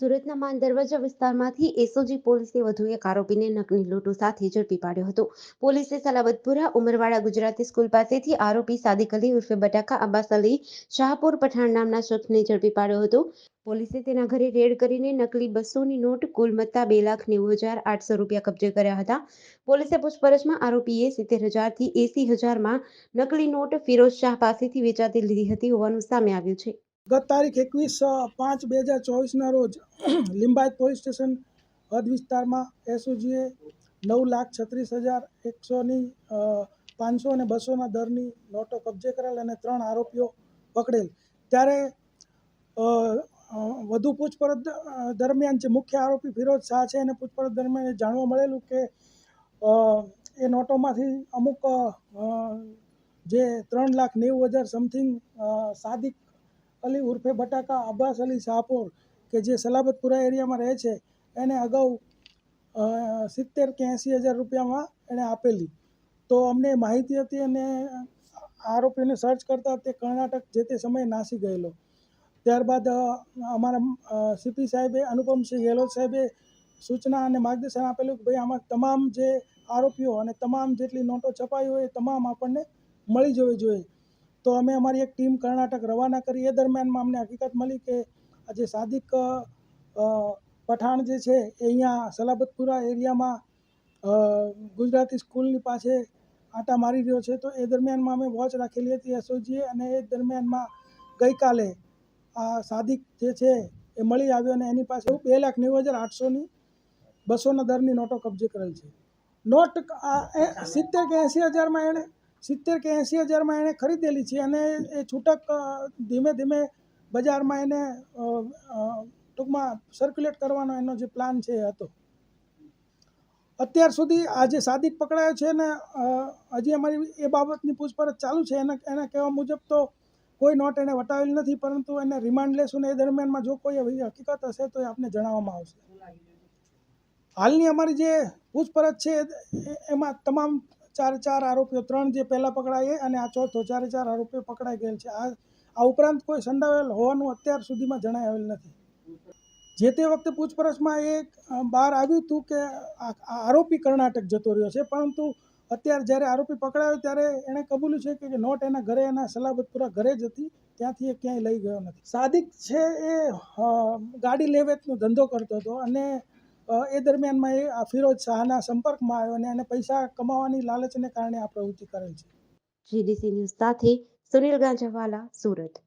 સુરતના માન દરવાજા વિસ્તારમાંથી એસઓજી પોલીસે વધુ એક આરોપીને નકલી લૂંટો સાથે ઝડપી પાડ્યો હતો. પોલીસે સલાબતપુરા ઉમરવાડા ગુજરાતી સ્કૂલ પાસેથી આરોપી સાદિક અલી ઉર્ફે બટાકા અબ્બાસ અલી શાહપુર પઠાણ નામના શખ્સને ઝડપી પાડ્યો હતો. પોલીસે તેના ઘરે રેડ કરીને નકલી બસોની નોટ કુલ મત્તા બે લાખ નેવું હજાર આઠસો રૂપિયા કબજે કર્યા હતા. પોલીસે પૂછપરછમાં આરોપીએ સિત્તેર હજારથી એસી હજારમાં નકલી નોટ ફિરોઝ શાહ પાસેથી વેચાતી લીધી હતી હોવાનું સામે આવ્યું છે. ગત તારીખ એકવીસ પાંચ બે હજાર ચોવીસના રોજ લિંબાયત પોલીસ સ્ટેશન હદ વિસ્તારમાં એસઓજીએ નવ લાખ છત્રીસ હજાર એકસોની પાંચસો અને બસોના દરની નોટો કબજે કરેલ અને ત્રણ આરોપીઓ પકડેલ. ત્યારે વધુ પૂછપરછ દરમિયાન જે મુખ્ય આરોપી ફિરોજ શાહ છે એને પૂછપરછ દરમિયાન જાણવા મળેલું કે એ નોટોમાંથી અમુક જે ત્રણ લાખ નેવું હજાર સમથિંગ સાદિક અલી ઉર્ફે બટાકા અબ્બાસ અલી શાહપુર, કે જે સલાબતપુરા એરિયામાં રહે છે, એને અગાઉ સિત્તેર કે એંસી હજાર રૂપિયામાં એણે આપેલી. તો અમને માહિતી હતી અને આરોપીને સર્ચ કરતાં તે કર્ણાટક જે તે સમયે નાસી ગયેલો. ત્યારબાદ અમારા સીપી સાહેબે અનુપમસિંહ ગેહલોત સાહેબે સૂચના અને માર્ગદર્શન આપેલું કે ભાઈ આમાં તમામ જે આરોપીઓ અને તમામ જેટલી નોટો છપાઈ હોય એ તમામ આપણને મળી જવી જોઈએ. તો અમે અમારી એક ટીમ કર્ણાટક રવાના કરી. એ દરમિયાનમાં અમને હકીકત મળી કે આજે સાદિક પઠાણ જે છે એ અહીંયા સલાબતપુરા એરિયામાં ગુજરાતી સ્કૂલની પાસે આંટા મારી રહ્યો છે. તો એ દરમિયાનમાં અમે વોચ રાખેલી હતી એસઓજીએ અને એ દરમિયાનમાં ગઈકાલે આ સાદિક જે છે એ મળી આવ્યો અને એની પાસે બે લાખ નેવું હજાર આઠસોની બસોના દરની નોટો કબજે કરેલ છે. નોટ આ સિત્તેર કે એંસી હજારમાં એણે સિત્તેર કે એંસી હજારમાં એણે ખરીદેલી છે અને એ છૂટક ધીમે ધીમે બજારમાં એને ટૂંકમાં સર્ક્યુલેટ કરવાનો એનો જે પ્લાન છે એ હતો. અત્યાર સુધી આ જે સાદિક પકડાયો છે ને હજી અમારી એ બાબતની પૂછપરછ ચાલુ છે. એના એના કહેવા મુજબ તો કોઈ નોટ એને વટાવેલ નથી, પરંતુ એને રિમાન્ડ લેશું ને એ દરમિયાનમાં જો કોઈ હકીકત હશે તો એ આપને જણાવવામાં આવશે. હાલની અમારી જે પૂછપરછ છે એમાં તમામ ચાર ચાર આરોપીઓ, ત્રણ જે પહેલાં પકડાય અને આ ચોથો ચારે ચાર આરોપીઓ પકડાઈ ગયેલ છે. આ આ ઉપરાંત કોઈ સંડાવેલ હોવાનું અત્યાર સુધીમાં જણાય આવેલ નથી. જે તે વખતે પૂછપરછમાં એ બહાર આવ્યું હતું કે આરોપી કર્ણાટક જતો રહ્યો છે, પરંતુ અત્યારે જ્યારે આરોપી પકડાયો ત્યારે એણે કબૂલ્યું છે કે નોટ એના ઘરે, એના સલાબતપુરા ઘરે જ હતી, ત્યાંથી એ ક્યાંય લઈ ગયો નથી. સાદિક છે એ ગાડી લેવેતનો ધંધો કરતો હતો અને એ દરમિયાનમાં એ ફિરોજ શાહના સંપર્કમાં આવ્યો અને એને પૈસા કમાવાની લાલચને કારણે આ પ્રવૃત્તિ કરેલ છે. જીડીસી ન્યૂઝ સાથે સુનિલ ગાંજાવાલા, સુરત.